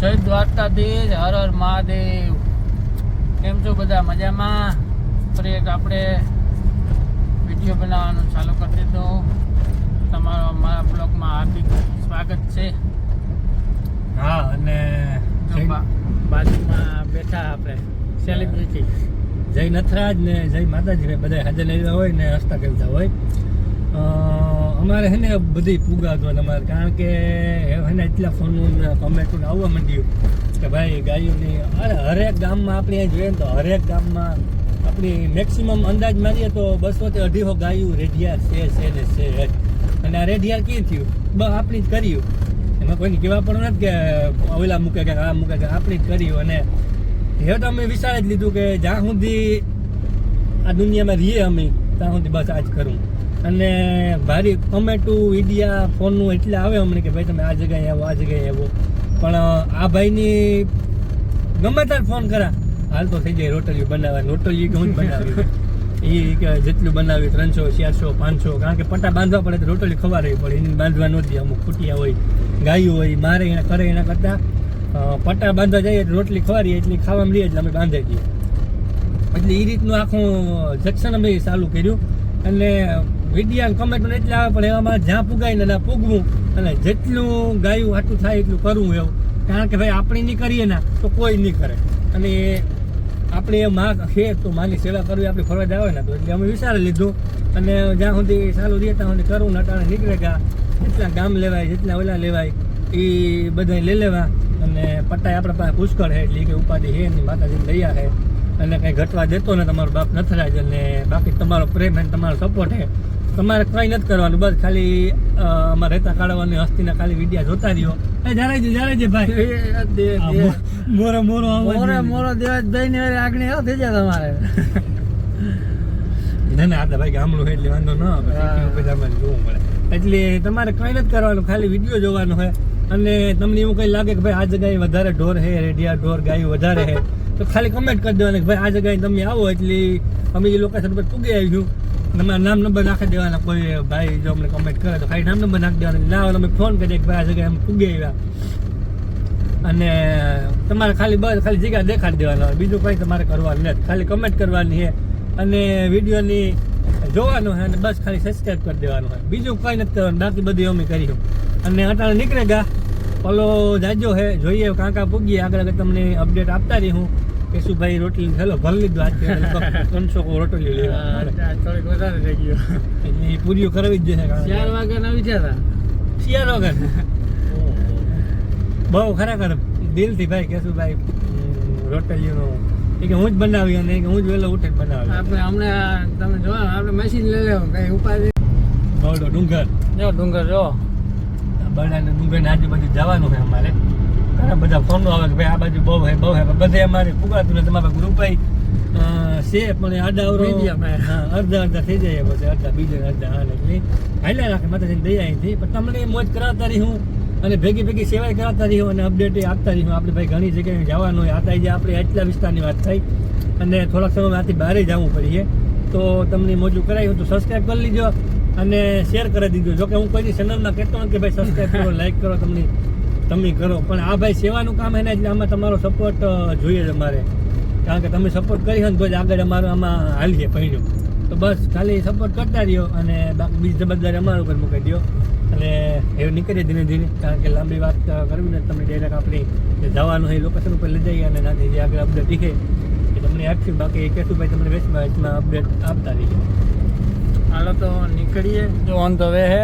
જય દ્વારકાધીશ હર હર મહાદેવ. કેમ છો બધા? મજામાં? ફરી એક આપણે વીડિયો બનાવવાનું ચાલુ કરી દીધું. તમારો અમારા બ્લોગમાં હાર્દિક સ્વાગત છે. હા અને બાજુમાં બેઠા આપણે સેલિબ્રિટી જય નથરાજ ને જય માતાજી બધા હાજર લેવા હોય ને હસ્તા કરતા હોય. અમારે છે ને બધી પુગાતો અમારે, કારણ કે એને એટલા ફોનનું ને કમેન્ટો આવવા માંડ્યું કે ભાઈ ગાયોની અરે હરેક ગામમાં આપણે અહીં જોઈએ ને તો હરેક ગામમાં આપણી મેક્સિમમ અંદાજ મારીએ તો બસો થી અઢીસો ગાયું રેઢિયાર છે છે ને છે. અને આ રેઢિયાર ક્યાં થયું? બસ આપણી જ કર્યું. એમાં કોઈને કહેવા પણ નથી કે ઓલા મૂકે કે આ મૂકે કે આપણી જ કર્યું. અને હવે તો અમે વિચાર જ લીધું કે જ્યાં સુધી આ દુનિયામાં રહીએ અમે ત્યાં સુધી બસ આ જ કરું. અને ભારી કમેન્ટું વિડિયા ફોનનું એટલે આવે અમને કે ભાઈ તમે આ જગ્યાએ આવો, આ જગ્યાએ આવો. પણ આ ભાઈની ગમે ત્યારે ફોન કરા. હાલ તો થઈ જાય રોટલી બનાવવાની. રોટલી હું જ બનાવી એ કે જેટલું બનાવ્યું ત્રણસો, ચારસો, પાંચસો. કારણ કે પટ્ટા બાંધવા પડે તો રોટલી ખવારવી પડે એને બાંધવા નથી અમુક ખૂટિયા હોય, ગાયું હોય, મારે એના કરે એના કરતાં પટ્ટા બાંધવા જઈએ રોટલી ખવારીએ એટલે ખાવામાં મળીએ એટલે અમે બાંધી દઈએ. એટલે એ રીતનું આખું જંક્શન અમે ચાલુ કર્યું. અને મીડિયા કમેન્ટમાં એટલે આવે, પણ એવામાં જ્યાં પુગાય ને ત્યાં પૂગવું અને જેટલું ગાયું આટલું થાય એટલું કરવું એવું. કારણ કે ભાઈ, આપણે નહીં કરીએ ને, તો કોઈ નહીં કરે. અને આપણે એ માં છે તો માની સેવા કરવી, આપણે ફરવા આવે ને, તો એટલે અમે વિચારી લીધું. અને જ્યાં સુધી ચાલુ રહે, ત્યાં સુધી કરવું નટાણે નીકળે ગયા જેટલા ગામ લેવાય, જેટલા ઓલા લેવાય એ બધા લઈ લેવા. અને પટ્ટાય આપણા પાસે પુષ્કળ છે, એટલે કે ઉપાધિ છે એની માતાજી દયા છે. અને કંઈ ઘટવા દેતો ને તમારો બાપ નથરાજ અને બાકી તમારો પ્રેમ અને તમારો સપોર્ટ છે તમારે કંઈ નથી કરવાનું બસ ખાલી અમારે રહેતા કાઢવાની હસ્તીના ખાલી વિડીયા જોતા રહ્યો. એ છે છે ભાઈ. મોરો મોરો મોરો મોરે દેવાજભાઈ ની આગળ આવો થઈ જાય તમારે. ના ના આ ભાઈ ગામડું એટલે વાંધો ન આવે. હા. જોવું મળે. એટલે તમારે કંઈ નથી કરવાનું ખાલી વીડિયો જોવાનો હોય અને તમને એવું કંઈ લાગે કે ભાઈ આ જગ્યાએ વધારે ઢોર હે રેડિયા ઢોર ગાયું વધારે છે તો ખાલી કમેન્ટ કરી દેવાની કે ભાઈ આ જગ્યાએ તમે આવો એટલે અમે જે લોકેશન પર પૂગી આવીશું. તમારા નામ નંબર નાખી દેવાના. કોઈ ભાઈ જો અમને કમેન્ટ કરે તો ખાલી નામ નંબર નાખી દેવાના. ના હોય અમે ફોન કરીએ કે ભાઈ આ જગ્યાએ અમે પૂગી આવ્યા. અને તમારે ખાલી બસ ખાલી જગ્યા દેખાડી દેવાના હોય. બીજું કંઈ તમારે કરવાનું નથી. ખાલી કમેન્ટ કરવાની છે. અને વિડીયોની જોવાનું છે અને બસ ખાલી સબસ્ક્રાઈબ કરી દેવાનું હોય. બીજું કંઈ નથી કરવાનું. બાકી બધું અમે કર્યું અને અટાણે નીકળે ગા. ઓલો જાજો છે જોઈએ કાંકા પૂગીએ આગળ તમને અપડેટ આપતા રહી હું. કે શું ભાઈ રોટલી હેલો ભલ્લી જ વાત આજ ત્રણસો રોટલી લેવા થોડીક વધારે થઈ ગયો. એટલે એ પૂરીઓ કરવી જ જશે કારણ કે- ચાર વાગ્યા ના વિચાર શિયાળો વગર બહુ ખરેખર દિલથી ભાઈ કેશુભાઈ ભાઈ રોટલીઓનો એ કે હું જ બનાવી અને કે હું જ વહેલો ઉઠે બનાવી. આપણે હમણાં તમે જો આપણે મશીન લઈ લેવું કઈ ઉપાધિ. ડુંગર. જો ડુંગર જો. બરડાને ડુંગરની આજુબાજુ જવાનું છે અમારે. બધા ફોનો આવે કે ભાઈ આ બાજુ બહુ હે બહુ હે. બધે અમારે પુગાતું નથી. અમારા ગ્રુપ છે પણ આડા અવરો હે. હા અડધા અડધા થઈ જાય પછી અડધા બીજા અડધા હાલ એટલે હાલ્યા રાખે માતાજીની દયા અહીંથી. પણ તમને મોજ કરાવતા રહી હું અને ભેગી ભેગી સેવાય કરાવતા રહી હું અને અપડેટ આપતા રહી હું. આપણે ભાઈ ઘણી જગ્યાએ જવાનું હોય. આતા જે આપણે આટલા વિસ્તારની વાત થઈ અને થોડાક સમયમાં આથી બહાર જવું પડીએ. તો તમને મોજું કરાવી તો સબસ્ક્રાઈબ કરી લીજો અને શેર કરી દીધો જો કે હું કોઈ ચેનલમાં કહેતો નથી કે ભાઈ સબસ્ક્રાઈબ કરો લાઈક કરો તમને તમે કરો. પણ આ ભાઈ સેવાનું કામ એને જ આમાં તમારો સપોર્ટ જોઈએ છે અમારે કારણ કે તમે સપોર્ટ કરી હોય ને તો જ આગળ અમારું આમાં હાલીએ પહેર્યું તો બસ ખાલી સપોર્ટ કરતા રહ્યો અને બાકી બીજી જવાબદારી અમારા ઉપર મૂકી દો અને એવું નીકળીએ ધીમે ધીમે કારણ કે લાંબી વાત કરવી ને તમને ડાયરેક્ટ આપણી જવાનું હોય લોકેશન ઉપર લઈ જઈએ અને નાથી જે આગળ અપડેટ દીખે એ તમને આપશું બાકી કહેશું ભાઈ તમને વેચમાં વેચમાં અપડેટ આપતા રહીએ. હાલો તો નીકળીએ. જો ઓન ધ વે હે.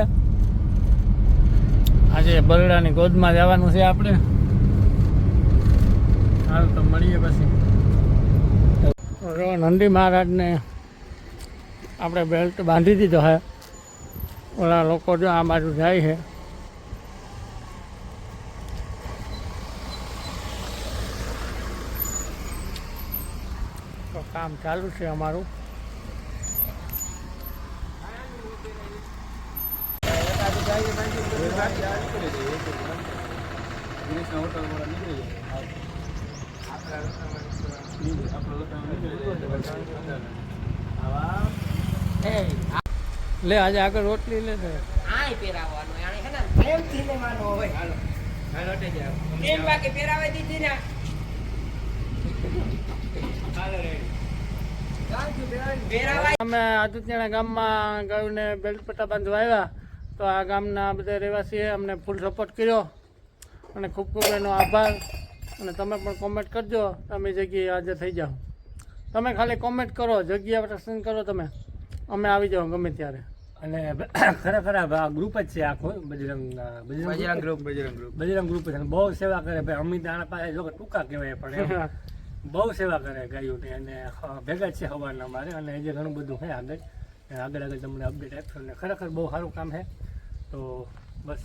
આજે બરડાની ગોદમાં જવાનું છે આપણે. હાલ તો મળીએ પછી. નંદી મહારાજને આપણે બેલ્ટ બાંધી દીધો હે ઓલા લોકો જો આ બાજુ જાય છે. તો કામ ચાલુ છે અમારું. લે આજે આગળ રોટલી લે તો આય પહેરાવવાનો આને હે ને પ્રેમથી લેવાનો હોય. હાલો. એમ બાકી પહેરાવા દીધી ને પહેરાવા અમે આદિત્યના ગામમાં ગાયોને બેલ્ટ પટ્ટા બાંધવા આવ્યા. તો આ ગામના બધા રહેવાસીએ અમને ફૂલ સપોર્ટ કર્યો અને ખૂબ ખૂબ એનો આભાર. અને તમે પણ કોમેન્ટ કરજો. તમે જગ્યાએ હાજર થઈ જાઓ. તમે ખાલી કોમેન્ટ કરો જગ્યા પસંદ કરો તમે. અમે આવી જાઓ ગમે ત્યારે. અને ખરેખર આ ગ્રુપ જ છે આખો. Bajrang Bajrang group Bajrang group Bajrang group છે. અને બહુ સેવા કરે ભાઈ. અમિત આના પાસે જો ટૂંકા કહેવાય પણ એમ. બહુ સેવા કરે ગાયોની અને ભેગા જ છે હવાના અમારે. અને જે ઘણું બધું છે આગળ. આગળ આગળ તમને અપડેટ આપશો. અને ખરેખર બહુ સારું કામ છે તો બસ.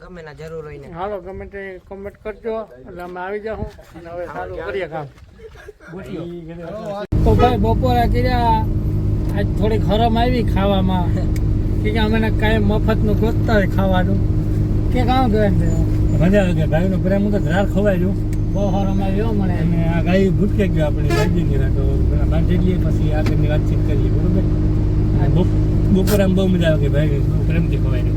ગમે ના જરૂર હોય ને. હાલો ગમે તે કોમેન્ટ કરજો. એટલે અમે આવી જાઉં અને હવે સારું કરીએ કામ. તો ભાઈ બપોરે કર્યા. આજ થોડીક હરમ આવી ખાવામાં. કે અમે કાંઈ મફતનું ગોતતા હોય ખાવાનું. કે કામ કરે મજા આવે કે ગાયનો પ્રેમ હું તો ધરાર ખવાય છું બહુ હરમ આવ્યો મને. અને આ ગાય ભૂટકે ગયો આપણે ગાયજીની તો પેલા બાંધી લઈએ પછી આગળની વાતચીત કરીએ બરોબર? બપોરે આમ બહુ મજા આવે કે ભાઈ બહુ પ્રેમથી ખવાય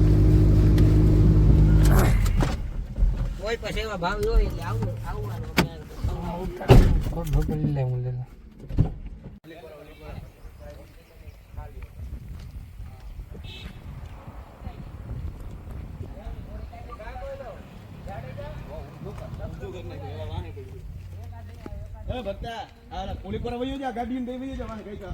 કોઈ પછી એવા ભાવ હોય એટલે આવું આવવાનું એ ભક્તા આ પોલી પર વયો જા ગાડી ને દેવી જવાને કઈ કા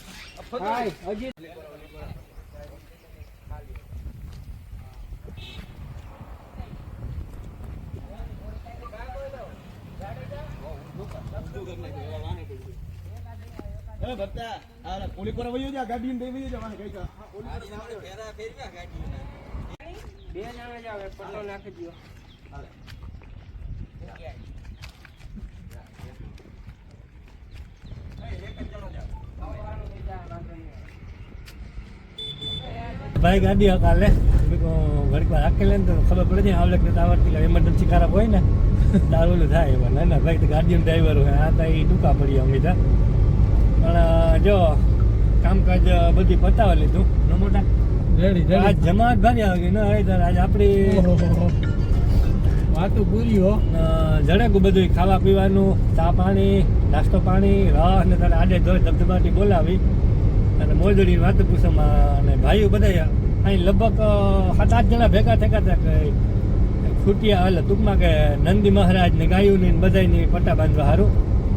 હજી પોલી જા ગાડી જવાને બે જણા જ આવે પટ્ટો નાખી દો ભાઈ ગાડી હકાલે ઘડીક વાર હાકી લે ને તો ખબર પડે છે આવડે કરતા આવડતી એમરજન્સી ખરાબ હોય ને તારું ઓલું થાય એવા ના ના ભાઈ તો ગાડીનો ડ્રાઈવર હોય. આ તો એ ટૂંકા પડી અમિતા પણ જો કામકાજ બધી પતાવી લીધું. ન મોટા? આજ જમાત ભારી આવી ગઈ. ન આજ આપણી વાતું પૂરી હો. જડે બધું ખાવા પીવાનું ચા પાણી નાસ્તો પાણી રસ ને તારે આડે ધોઈ ધબધબાટી બોલાવી. અને મોજડી વાત અને ભાઈઓ બધા અહીં લગભગ સાત આઠ જણા ભેગા થયા હતા કે ખૂટિયા એટલે ટૂંકમાં કે નંદી મહારાજ ને ગાયું ને બધાની પટ્ટા બાંધવા સારું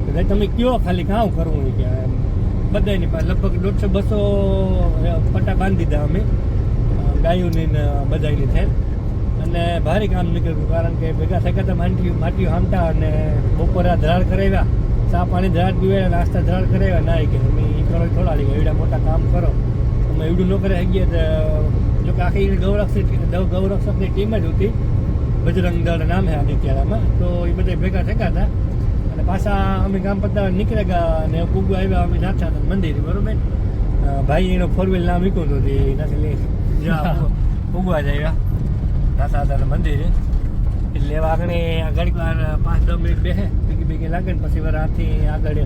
ભાઈ તમે કયો ખાલી કાં કરવું કે બધાની પાસે લગભગ દોઢસો બસો પટ્ટા બાંધી દીધા અમે. ગાયું ગાયોની ને બધાની થયેલ અને ભારે કામ નીકળ્યું કારણ કે ભેગા થયા હતા માટી માટીઓ હામટા અને બપોરા ધરાડ કરાવ્યા. ચા પાણી ધરાડ પીવાય નાસ્તા ધરાડ કરાવ્યા ના કે અમે એ કરો થોડા લઈ એવડા મોટા કામ કરો. અમે એવડું ન કરે શકીએ તો જો કે આખી ગૌરક્ષક ગૌરક્ષકની ટીમ જ હતી બજરંગ દળ નામ છે આદિત્યારામાં તો એ બધા ભેગા થયા હતા. અને પાછા અમે ગામ પત્તા નીકળ્યા ગયા અને કુગુ આવ્યા અમે નાથા હતા મંદિર બરોબર? ભાઈ એનો ફોર વ્હીલ નામ લીધું હતું એનાથી નાથી લઈ કુગવા જ આવ્યા નાથા હતા મંદિરે. એટલે આ ઘડીક વાર પાંચ દસ મિનિટ બેસે ભેગી ભેગી લાગે ને પછી વાર આથી આગળ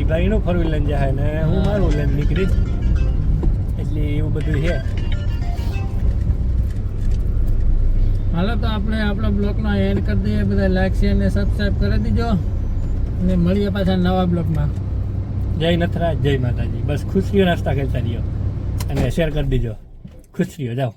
એ ભાઈનું ફરવી લઈને જાય ને હું મારું લઈને નીકળી એટલે એવું બધું છે. હાલો તો આપણે આપણા બ્લોગનો એન્ડ કરી દઈએ. બધા લાઈક શેર ને સબસ્ક્રાઈબ કરી દીજો. અને મળીએ પાછા નવા બ્લોગમાં. જય નથરાજ જય માતાજી. બસ ખુશીઓ નાસ્તા કરતા રહ્યો. અને શેર કરી દીજો. ખુશ રહ્યો જાઓ.